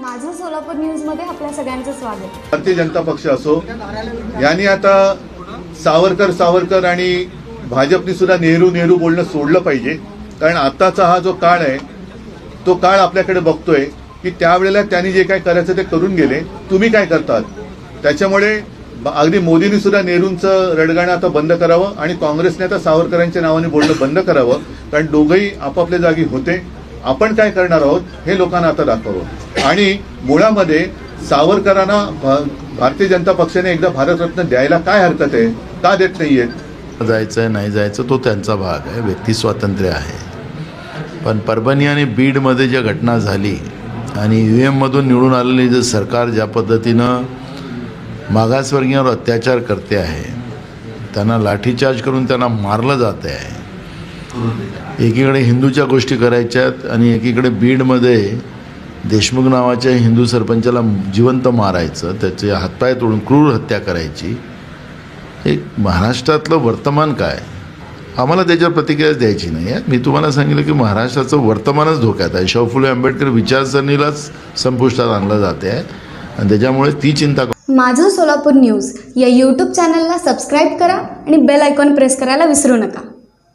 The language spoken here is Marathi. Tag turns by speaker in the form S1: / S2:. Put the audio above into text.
S1: माझं सोलापूर न्यूजमध्ये आपल्या सगळ्यांचं स्वागत.
S2: भारतीय जनता पक्ष असो यांनी आता सावरकर सावरकर आणि भाजपनी सुद्धा नेहरू नेहरू बोलणं सोडलं पाहिजे. कारण आताचा हा जो काळ आहे तो काळ आपल्याकडे बघतोय की त्यावेळेला त्यांनी जे काय करायचं ते करून गेले. तुम्ही काय करतात? त्याच्यामुळे अगदी मोदींनी सुद्धा नेहरूंचं रडगाणं आता बंद करावं आणि काँग्रेसने आता सावरकरांच्या नावाने बोलणं बंद करावं. कारण दोघंही आपापल्या जागी होते. आपण काय करणार आहोत हे लोकांना आता दाखवावं. आणि मुळामध्ये सावरकरांना भा- भारतीय जनता पक्षाने एकदा भारतरत्न द्यायला काय हरकत आहे का देत नाहीये?
S3: जायचं आहे नाही जायचं तो त्यांचा भाग आहे. व्यक्ती स्वातंत्र्य आहे. पण परभणी आणि बीडमध्ये ज्या घटना झाली आणि यू एममधून निवडून आलेले जे सरकार ज्या पद्धतीनं मागासवर्गीयांवर अत्याचार करते आहे त्यांना लाठीचार्ज करून त्यांना मारलं जाते आहे एकीकडे हिंदूच्या गोष्टी करायच्यात आणि एकीकडे बीडमध्ये देशमुख नावाच्या हिंदू सरपंचाला जिवंत मारायचं त्याचे हातपाय तोडून क्रूर हत्या करायची. एक महाराष्ट्रातलं वर्तमान काय? आम्हाला त्याच्यावर प्रतिक्रिया द्यायची नाही आहे मी तुम्हाला सांगितलं की महाराष्ट्राचं वर्तमानच धोक्यात आहे. शाहू फुले आंबेडकर विचारसरणीलाच संपुष्टात आणलं जाते आहे. आणि त्याच्यामुळे ती चिंता
S1: माझं सोलापूर न्यूज या यूट्यूब चॅनलला सबस्क्राईब करा आणि बेल आयकॉन प्रेस करायला विसरू नका.